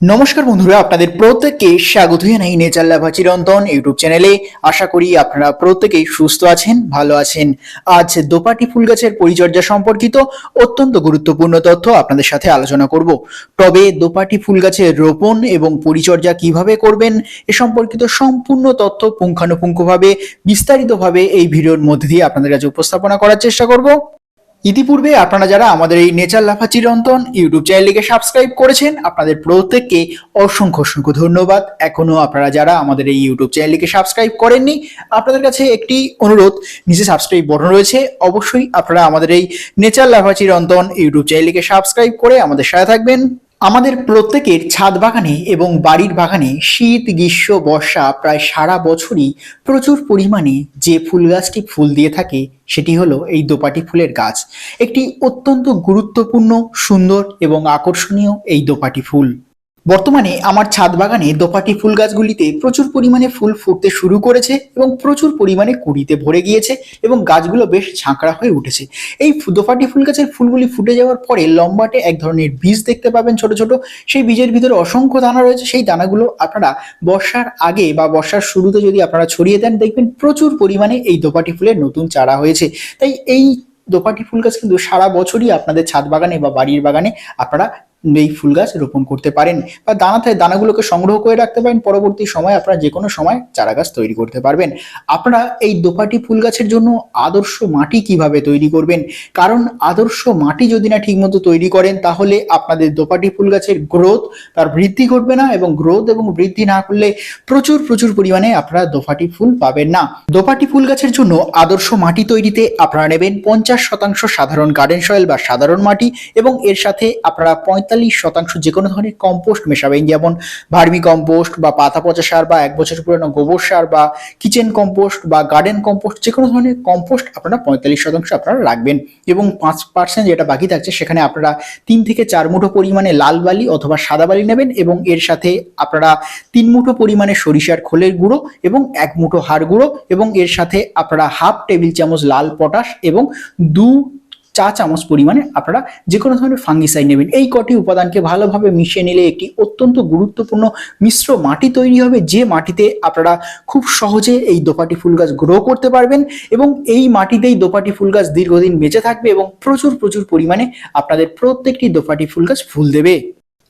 নমস্কার বন্ধুরা, আপনাদের প্রত্যেককে স্বাগত জানাই নেচার লাভা চিরন্তন ইউটিউব চ্যানেলে। আশা করি আপনারা প্রত্যেকেই সুস্থ আছেন, ভালো আছেন। আজ দোপাটি ফুল গাছের পরিচর্যা সম্পর্কিত অত্যন্ত গুরুত্বপূর্ণ তথ্য আপনাদের সাথে আলোচনা করব। তবে দোপাটি ফুল গাছের রোপণ এবং পরিচর্যা কীভাবে করবেন, এ সম্পর্কিত সম্পূর্ণ তথ্য পুঙ্খানুপুঙ্খভাবে বিস্তারিতভাবে এই ভিডিওর মধ্যে দিয়ে আপনাদের কাছে উপস্থাপনা করার চেষ্টা করব। ইতিপূর্বে আপনারা যারা আমাদের এই নেচার লাফা চিরন্তন ইউটিউব চ্যানেলকে সাবস্ক্রাইব করেছেন, আপনাদের প্রত্যেককে অসংখ্য অসংখ্য ধন্যবাদ। এখনও আপনারা যারা আমাদের এই ইউটিউব চ্যানেলকে সাবস্ক্রাইব করেননি, আপনাদের কাছে একটি অনুরোধ, নিচে সাবস্ক্রাইব বটন রয়েছে। অবশ্যই আপনারা আমাদের এই নেচার লাফা চিরন্তন ইউটিউব চ্যানেলকে সাবস্ক্রাইব করে আমাদের সাথে থাকবেন। আমাদের প্রত্যেকের ছাদ বাগানে এবং বাড়ির বাগানে শীত, গ্রীষ্ম, বর্ষা প্রায় সারা বছরই প্রচুর পরিমাণে যে ফুল গাছটি ফুল দিয়ে থাকে, সেটি হলো এই দোপাটি ফুলের গাছ। একটি অত্যন্ত গুরুত্বপূর্ণ, সুন্দর এবং আকর্ষণীয় এই দোপাটি ফুল। বর্তমানে আমার ছাদ বাগানে দোপাটি ফুল গাছগুলিতে প্রচুর পরিমাণে ফুল ফুটতে শুরু করেছে এবং প্রচুর পরিমাণে কুড়িতে ভরে গিয়েছে এবং গাছগুলো বেশ ঝাঁকড়া হয়ে উঠেছে। এই দোপাটি ফুল গাছের ফুলগুলি ফুটে যাওয়ার পরে লম্বাটে এক ধরনের বীজ দেখতে পাবেন ছোট ছোট। সেই বীজের ভিতরে অসংখ্য দানা রয়েছে। সেই দানাগুলো আপনারা বর্ষার আগে বা বর্ষার শুরুতে যদি আপনারা ছড়িয়ে দেন, দেখবেন প্রচুর পরিমাণে এই দোপাটি ফুলের নতুন চারা হয়েছে। তাই এই দোপাটি ফুল গাছ কিন্তু সারা বছরই আপনাদের ছাদ বাগানে বা বাড়ির বাগানে আপনারা এই ফুল গাছ রোপণ করতে পারেন বা দানা থেকে দানাগুলোকে সংগ্রহ করে রাখতে পারেন। পরবর্তী সময় আপনারা যে কোনো সময় চারা গাছ তৈরি করতে পারবেন। আপনারা এই দোপাটি ফুল গাছের জন্য আদর্শ মাটি কীভাবে তৈরি করবেন? কারণ আদর্শ মাটি যদি না ঠিকমতো তৈরি করেন, তাহলে আপনাদের দোপাটি ফুল গাছের গ্রোথ, তার বৃদ্ধি ঘটবে না এবং গ্রোথ এবং বৃদ্ধি না করলে প্রচুর প্রচুর পরিমাণে আপনারা দোপাটি ফুল পাবেন না। দোপাটি ফুল গাছের জন্য আদর্শ মাটি তৈরিতে আপনারা নেবেন পঞ্চাশ শতাংশ সাধারণ গার্ডেন সয়েল বা সাধারণ মাটি এবং এর সাথে আপনারা পঁয়তাল্লিশ শতাংশ যে কোনো ধরনের কম্পোস্ট মেশাবেন যেমন ভার্মি কম্পোস্ট বা পাতা পচা সার বা এক বছর পুরনো গোবর সার বা কিচেন কম্পোস্ট বা গার্ডেন কম্পোস্ট যে কোনো ধরনের কম্পোস্ট আপনারা পঁয়তাল্লিশ শতাংশ আপনারা রাখবেন। এবং পাঁচ পার্সেন্ট যেটা বাকি থাকছে, সেখানে আপনারা তিন থেকে চার মুঠো পরিমাণে লাল বালি অথবা সাদা বালি নেবেন এবং এর সাথে আপনারা তিন মুঠো পরিমাণে সরিষার খোলের গুঁড়ো এবং এক মুঠো হাড় গুঁড়ো এবং এর সাথে আপনারা হাফ টেবিল চামচ লাল পটাশ এবং দু চা চামচ পরিমাণে আপনারা যে কোনো ধরনের ফাঙ্গিসাইড নেবেন। এই কটি উপাদানকে ভালোভাবে মিশিয়ে নিলে একটি অত্যন্ত গুরুত্বপূর্ণ মিশ্র মাটি তৈরি হবে, যে মাটিতে আপনারা খুব সহজে এই দোপাটি ফুল গাছ গ্রো করতে পারবেন এবং এই মাটিতেই দোপাটি ফুল গাছ দীর্ঘদিন বেঁচে থাকবে এবং প্রচুর প্রচুর পরিমাণে আপনাদের প্রত্যেকটি দোপাটি ফুল গাছ ফুল দেবে।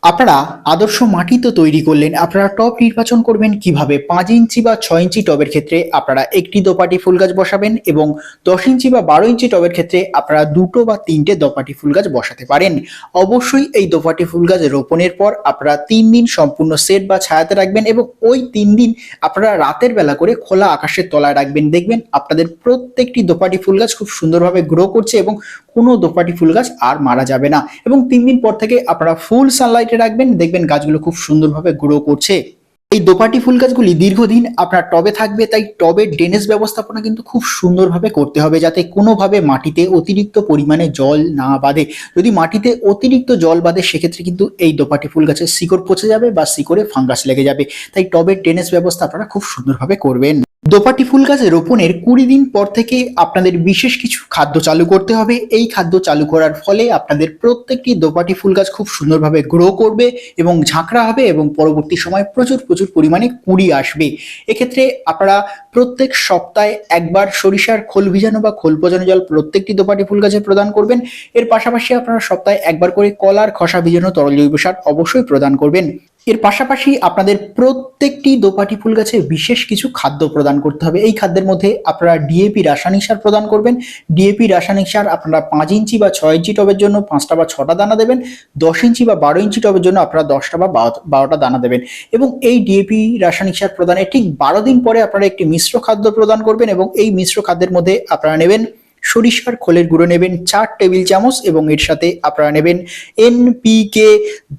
আপনারা আদর্শ মাটি তো তৈরি করলেন, আপনারা টব নির্বাচন করবেন কীভাবে? পাঁচ ইঞ্চি বা ছয় ইঞ্চি টবের ক্ষেত্রে আপনারা একটি দোপাটি ফুল গাছ বসাবেন এবং দশ ইঞ্চি বা বারো ইঞ্চি টবের ক্ষেত্রে আপনারা দুটো বা তিনটে দোপাটি ফুল গাছ বসাতে পারেন। অবশ্যই এই দোপাটি ফুল গাছ রোপণের পর আপনারা তিন দিন সম্পূর্ণ সেট বা ছায়াতে রাখবেন এবং ওই তিন দিন আপনারা রাতের বেলা করে খোলা আকাশের তলায় রাখবেন। দেখবেন আপনাদের প্রত্যেকটি দোপাটি ফুল গাছ খুব সুন্দরভাবে গ্রো করছে এবং কোনো দোপাটি ফুল গাছ আর মারা যাবে না। এবং তিন দিন পর থেকে আপনারা ফুল সানলাইটে রাখবেন। দেখবেন গাছগুলো খুব সুন্দরভাবে গ্রো করছে। এই দোপাটি ফুল গাছগুলি দীর্ঘদিন আপনার টবে থাকবে, তাই টবের ড্রেনেজ ব্যবস্থাপনা কিন্তু খুব সুন্দরভাবে করতে হবে যাতে কোনোভাবে মাটিতে অতিরিক্ত পরিমাণে জল না বাঁধে। যদি মাটিতে অতিরিক্ত জল বাঁধে, সেক্ষেত্রে কিন্তু এই দোপাটি ফুল গাছের শিকড় পচে যাবে বা শিকড়ে ফাঙ্গাস লেগে যাবে। তাই টবের ড্রেনেজ ব্যবস্থা আপনারা খুব সুন্দরভাবে করবেন। দোপাটি ফুল গাছ রোপণের কুড়ি দিন পর থেকে আপনাদের বিশেষ কিছু খাদ্য চালু করতে হবে। এই খাদ্য চালু করার ফলে আপনাদের প্রত্যেকটি দোপাটি ফুল গাছ খুব সুন্দরভাবে গ্রো করবে এবং ঝাঁকড়া হবে এবং পরবর্তী সময় প্রচুর প্রচুর পরিমাণে কুড়ি আসবে। এক্ষেত্রে আপনারা প্রত্যেক সপ্তাহে একবার সরিষার খোল ভিজানো বা খোল পচানো জল প্রত্যেকটি দোপাটি ফুল গাছে প্রদান করবেন। এর পাশাপাশি আপনারা সপ্তাহে একবার করে কলার খসা ভিজানো তরল জৈব সার অবশ্যই প্রদান করবেন। এর পাশাপাশি আপনাদের প্রত্যেকটি দোপাটি ফুল গাছে বিশেষ কিছু খাদ্য প্রদান করতে হবে। এই খাদ্যের মধ্যে আপনারা ডিএপি রাসায়নিক সার প্রদান করবেন। ডিএপি রাসায়নিক সার আপনারা পাঁচ ইঞ্চি বা ছয় ইঞ্চি টবের জন্য পাঁচটা বা ছটা দানা দেবেন। দশ ইঞ্চি বা বারো ইঞ্চি টবের জন্য আপনারা দশটা বা বারোটা দানা দেবেন। এবং এই ডিএপি রাসায়নিক সার প্রদানের ঠিক বারো দিন পরে আপনারা একটি মিশ্র খাদ্য প্রদান করবেন এবং এই মিশ্র খাদ্যের মধ্যে আপনারা নেবেন সরিষার খোলের গুঁড়ো নেবেন চার টেবিল চামচ এবং এর সাথে আপনারা নেবেন এনপিকে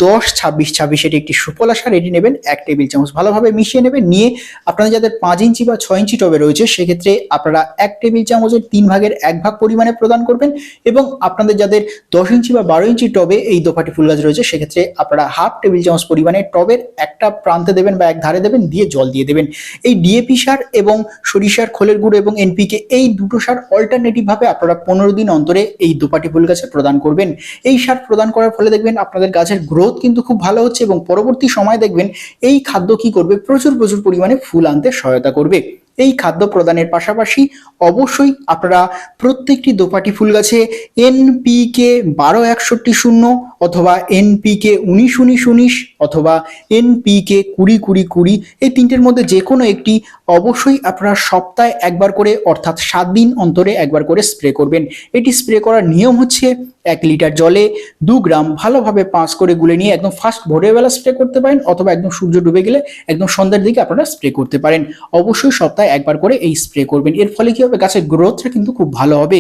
দশ ছাব্বিশ ছাব্বিশ এটি একটি সুফলা সার এটি নেবেন, এক টেবিল চামচ ভালোভাবে মিশিয়ে নেবেন, নিয়ে আপনাদের যাদের পাঁচ ইঞ্চি বা ছয় ইঞ্চি টবে রয়েছে, সেক্ষেত্রে আপনারা এক টেবিল চামচের তিন ভাগের এক ভাগ পরিমাণে প্রদান করবেন এবং আপনাদের যাদের দশ ইঞ্চি বা বারো ইঞ্চি টবে এই দোপাটি ফুল গাছ রয়েছে, সেক্ষেত্রে আপনারা হাফ টেবিল চামচ পরিমাণে টবের একটা প্রান্তে দেবেন বা এক ধারে দেবেন, দিয়ে জল দিয়ে দেবেন। এই ডিএপি সার এবং সরিষার খোলের গুঁড়ো এবং এনপিকে এই দুটো সার অল্টারনেটিভ নিয়মিতভাবে আপনারা পনেরো দিন অন্তরে এই দুপাটি ফুল গাছে প্রদান করবেন। এই সার প্রদান করার ফলে দেখবেন আপনাদের গাছের গ্রোথ কিন্তু খুব ভালো হচ্ছে এবং পরবর্তী সময় দেখবেন এই খাদ্য কি করবে? প্রচুর প্রচুর পরিমাণে ফুল আনতে সহায়তা করবে। এই খাদ্য প্রদানের পাশাপাশি অবশ্যই আপনারা প্রত্যেকটি দোপাটি ফুল গাছে এনপিকে বারো একষট্টি শূন্য অথবা এনপিকে উনিশ উনিশ উনিশ অথবা এনপিকে কুড়ি কুড়ি কুড়ি, এই তিনটের মধ্যে যে কোনো একটি অবশ্যই আপনারা সপ্তাহে একবার করে, অর্থাৎ সাত দিন অন্তরে একবার করে স্প্রে করবেন। এটি স্প্রে করার নিয়ম হচ্ছে এক লিটার জলে দু গ্রাম ভালোভাবে পাঁচ করে গুলে নিয়ে একদম ফার্স্ট ভোরের বেলা স্প্রে করতে পারেন অথবা একদম সূর্য ডুবে গেলে একদম সন্ধ্যার দিকে আপনারা স্প্রে করতে পারেন। অবশ্যই সপ্তাহে একবার করে এই স্প্রে করবেন। এর ফলে কি হবে? গাছের গ্রোথটা কিন্তু খুব ভালো হবে।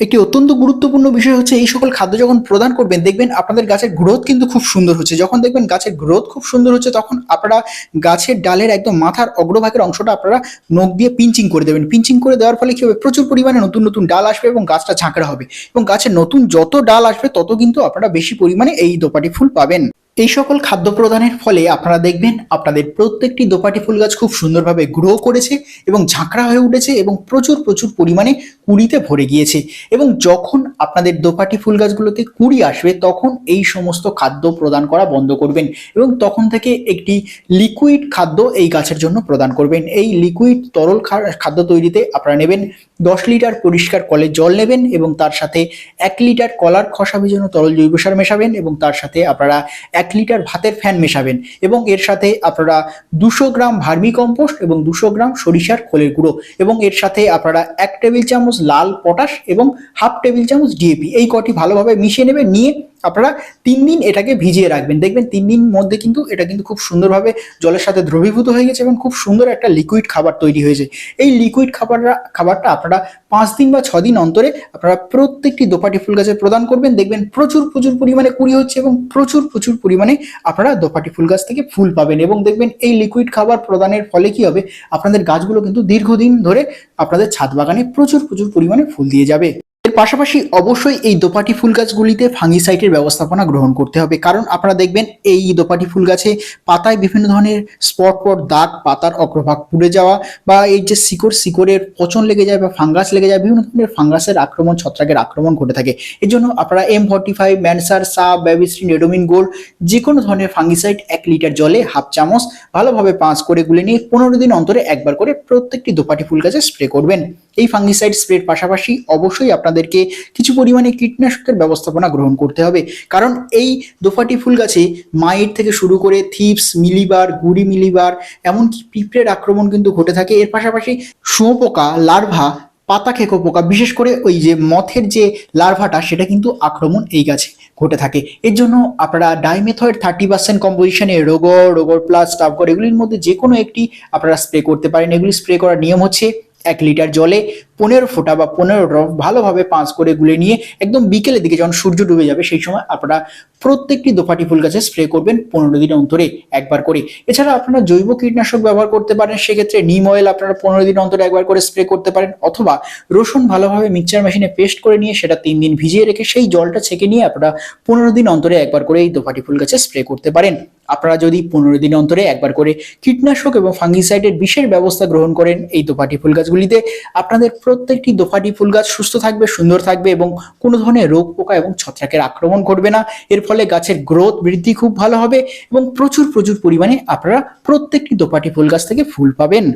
একটি অত্যন্ত গুরুত্বপূর্ণ বিষয় হচ্ছে এই সকল খাদ্য যখন প্রদান করবেন, দেখবেন আপনাদের গাছের গ্রোথ কিন্তু খুব সুন্দর হচ্ছে। যখন দেখবেন গাছের গ্রোথ খুব সুন্দর হচ্ছে, তখন আপনারা গাছের ডালের একদম মাথার অগ্রভাগের অংশটা আপনারা নখ দিয়ে পিঞ্চিং করে দেবেন। পিঞ্চিং করে দেওয়ার ফলে কি হবে? প্রচুর পরিমাণে নতুন নতুন ডাল আসবে এবং গাছটা ঝাঁকড়া হবে। এবং গাছের নতুন যত ডাল আসবে, তত কিন্তু আপনারা বেশি পরিমাণে এই দোপাটি ফুল পাবেন। এই সকল খাদ্য প্রদানের ফলে আপনারা দেখবেন আপনাদের প্রত্যেকটি দোপাটি ফুল গাছ খুব সুন্দরভাবে গ্রো করেছে এবং ঝাঁকড়া হয়ে উঠেছে এবং প্রচুর প্রচুর পরিমাণে কুড়িতে ভরে গিয়েছে। এবং যখন আপনাদের দোপাটি ফুল গাছগুলোতে কুড়ি আসবে, তখন এই সমস্ত খাদ্য প্রদান করা বন্ধ করবেন এবং তখন থেকে একটি লিকুইড খাদ্য এই গাছের জন্য প্রদান করবেন। এই লিকুইড তরল খাদ্য তৈরিতে আপনারা নেবেন দশ লিটার পরিষ্কার কলের জল নেবেন এবং তার সাথে এক লিটার কলার খসা ভিজানো তরল জৈব সার মেশাবেন এবং তার সাথে আপনারা এক লিটার ভাতের ফ্যান মেশাবেন এবং এর সাথে আপনারা দুশো গ্রাম ভার্মি কম্পোস্ট এবং দুশো গ্রাম সরিষার খোলের গুঁড়ো এবং এর সাথে আপনারা এক টেবিল চামচ লাল পটাশ এবং হাফ টেবিল চামচ ডিএপি এই কটি ভালোভাবে মিশিয়ে নেবেন, নিয়ে আপনারা তিন দিন এটাকে ভিজিয়ে রাখবেন। দেখবেন তিন দিন মধ্যে কিন্তু এটা কিন্তু খুব সুন্দরভাবে জলের সাথে দ্রবীভূত হয়ে গেছে এবং খুব সুন্দর একটা লিকুইড খাবার তৈরি হয়েছে। এই লিকুইড খাবারটা খাবারটা আপনারা পাঁচ দিন বা ছদিন অন্তরে আপনারা প্রত্যেকটি দোপাটি ফুল গাছে প্রদান করবেন। দেখবেন প্রচুর প্রচুর পরিমাণে কুড়ি হচ্ছে এবং প্রচুর প্রচুর পরিমাণে আপনারা দোপাটি ফুল গাছ থেকে ফুল পাবেন এবং দেখবেন এই লিকুইড খাবার প্রদানের ফলে কি হবে? আপনাদের গাছগুলো কিন্তু দীর্ঘদিন ধরে আপনাদের ছাদ বাগানে প্রচুর প্রচুর পরিমাণে ফুল দিয়ে যাবে। এর পাশাপাশি অবশ্যই এই দোপাটি ফুল গাছগুলিতে ফাঙ্গিসাইটের ব্যবস্থাপনা গ্রহণ করতে হবে। কারণ আপনারা দেখবেন এই দোপাটি ফুল গাছে পাতায় বিভিন্ন ধরনের স্পট পট, দাগ, পাতার অগ্রভাগ পুড়ে যাওয়া বা এই যে শিকড়, শিকড়ের পচন লেগে যায় বা ফাঙ্গাস লেগে যায়, বিভিন্ন ধরনের ফাঙ্গাসের আক্রমণ, ছত্রাকের আক্রমণ ঘটে থাকে। এর জন্য আপনারা এম ফর্টি ফাইভ ম্যানসার সাব ব্যাবিস্ট্রিন নেডোমিন গোল্ড যে কোনো ধরনের ফাঙ্গিসাইড এক লিটার জলে হাফ চামচ ভালোভাবে পাঁচ করে গুলে নিয়ে পনেরো দিন অন্তরে একবার করে প্রত্যেকটি দোপাটি ফুল গাছে স্প্রে করবেন। এই ফাঙ্গিসাইড স্প্রের পাশাপাশি অবশ্যই আপনাদেরকে কিছু পরিমাণে কীটনাশকের ব্যবস্থাপনা গ্রহণ করতে হবে। কারণ এই দোফাটি ফুল গাছে মাইট থেকে শুরু করে থিপস মিলিবার গুড়ি মিলিবার এমনকি পিঁপড়ের আক্রমণ কিন্তু ঘটে থাকে। এর পাশাপাশি শুঁয়োপোকা লার্ভা পাতা খেকো পোকা, বিশেষ করে ওই যে মথের যে লার্ভাটা সেটা কিন্তু আক্রমণ এই গাছে ঘটে থাকে। এর জন্য আপনারা ডাইমেথয়েড থার্টি পার্সেন্ট কম্পোজিশনে রোগর রোগর প্লাস টাবগর এগুলির মধ্যে যে কোনো একটি আপনারা স্প্রে করতে পারেন। এগুলি স্প্রে করার নিয়ম হচ্ছে এক লিটার জলে পনেরো ফোঁটা বা পনেরো ড্রপ ভালোভাবে পাঁচ করে গুলে নিয়ে একদম বিকেলের দিকে যখন সূর্য ডুবে যাবে, সেই সময় আপনারা প্রত্যেকটি দোপাটি ফুল গাছে স্প্রে করবেন পনেরো দিন অন্তরে একবার করে। এছাড়া আপনারা জৈব কীটনাশক ব্যবহার করতে পারেন, সেক্ষেত্রে নিম অয়েল আপনারা পনেরো দিন অন্তরে একবার করে স্প্রে করতে পারেন, অথবা রসুন ভালোভাবে মিক্সচার মেশিনে পেস্ট করে নিয়ে সেটা তিন দিন ভিজিয়ে রেখে সেই জলটা ছেঁকে নিয়ে আপনারা পনেরো দিন অন্তরে একবার করে এই দোপাটি ফুল গাছে স্প্রে করতে পারেন। আপনারা যদি পনেরো দিন অন্তরে একবার করে কীটনাশক এবং ফাঙ্গিসাইডের বিশেষ ব্যবস্থা গ্রহণ করেন এই দোপাটি ফুল গাছগুলিতে, আপনাদের প্রত্যেকটি দোপাটি ফুল গাছ সুস্থ থাকবে, সুন্দর থাকবে এবং কোনো ধরনের রোগ পোকা এবং ছত্রাকের আক্রমণ ঘটবে না। এর ফলে গাছের গ্রোথ বৃদ্ধি খুব ভালো হবে এবং প্রচুর প্রচুর পরিমাণে আপনারা প্রত্যেকটি দোপাটি ফুল গাছ থেকে ফুল পাবেন।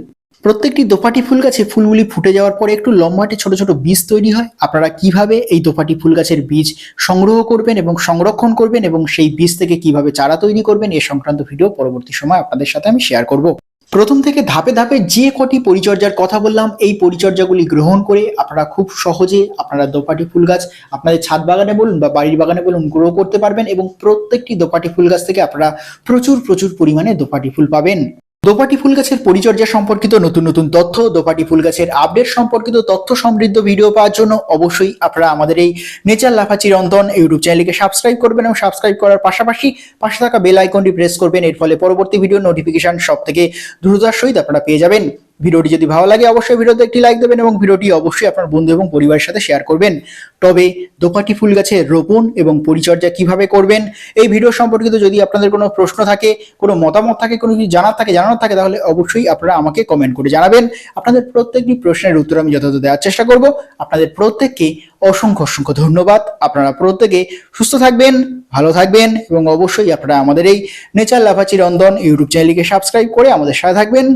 প্রত্যেকটি দোপাটি ফুল গাছে ফুলগুলি ফুটে যাওয়ার পরে একটু লম্বাটে ছোট ছোট বীজ তৈরি হয়। আপনারা কীভাবে এই দোপাটি ফুল গাছের বীজ সংগ্রহ করবেন এবং সংরক্ষণ করবেন এবং সেই বীজ থেকে কীভাবে চারা তৈরি করবেন এ সংক্রান্ত ভিডিও পরবর্তী সময় আপনাদের সাথে আমি শেয়ার করব। প্রথম থেকে ধাপে ধাপে যে কটি পরিচর্যার কথা বললাম, এই পরিচর্যাগুলি গ্রহণ করে আপনারা খুব সহজে আপনারা দোপাটি ফুল গাছ আপনাদের ছাদ বাগানে বলুন বা বাড়ির বাগানে বলুন গ্রো করতে পারবেন এবং প্রত্যেকটি দোপাটি ফুল গাছ থেকে আপনারা প্রচুর প্রচুর পরিমাণে দোপাটি ফুল পাবেন। দোপাটি ফুল গাছের পরিচর্যা সম্পর্কিত নতুন নতুন তথ্য, দোপাটি ফুল গাছের আপডেট সম্পর্কিত তথ্য সমৃদ্ধ ভিডিও পাওয়ার জন্য অবশ্যই আপনারা আমাদের এই নেচার লাফা চিরন্তন ইউটিউব চ্যানেলকে সাবস্ক্রাইব করবেন এবং সাবস্ক্রাইব করার পাশাপাশি পাশে থাকা বেল আইকনটি প্রেস করবেন। এর ফলে পরবর্তী ভিডিও নোটিফিকেশন সব থেকে দ্রুততার সহিত আপনারা পেয়ে যাবেন। ভিডিওটি যদি ভালো লাগে, অবশ্যই ভিডিওতে একটি লাইক দেবেন এবং ভিডিওটি অবশ্যই আপনার বন্ধু এবং পরিবারের সাথে শেয়ার করবেন। তবে দোপাটি ফুল গাছের রোপণ এবং পরিচর্যা কীভাবে করবেন, এই ভিডিও সম্পর্কিত যদি আপনাদের কোনো প্রশ্ন থাকে, কোনো মতামত থাকে, কোনো কিছু জানার থাকে, জানানোর থাকে, তাহলে অবশ্যই আপনারা আমাকে কমেন্ট করে জানাবেন। আপনাদের প্রত্যেকটি প্রশ্নের উত্তর আমি যথাযথ দেওয়ার চেষ্টা করব। আপনাদের প্রত্যেককে অসংখ্য অসংখ্য ধন্যবাদ। আপনারা প্রত্যেকে সুস্থ থাকবেন, ভালো থাকবেন এবং অবশ্যই আপনারা আমাদের এই নেচার লাভাচি রন্ধন ইউটিউব চ্যানেলকে সাবস্ক্রাইব করে আমাদের সাথে থাকবেন।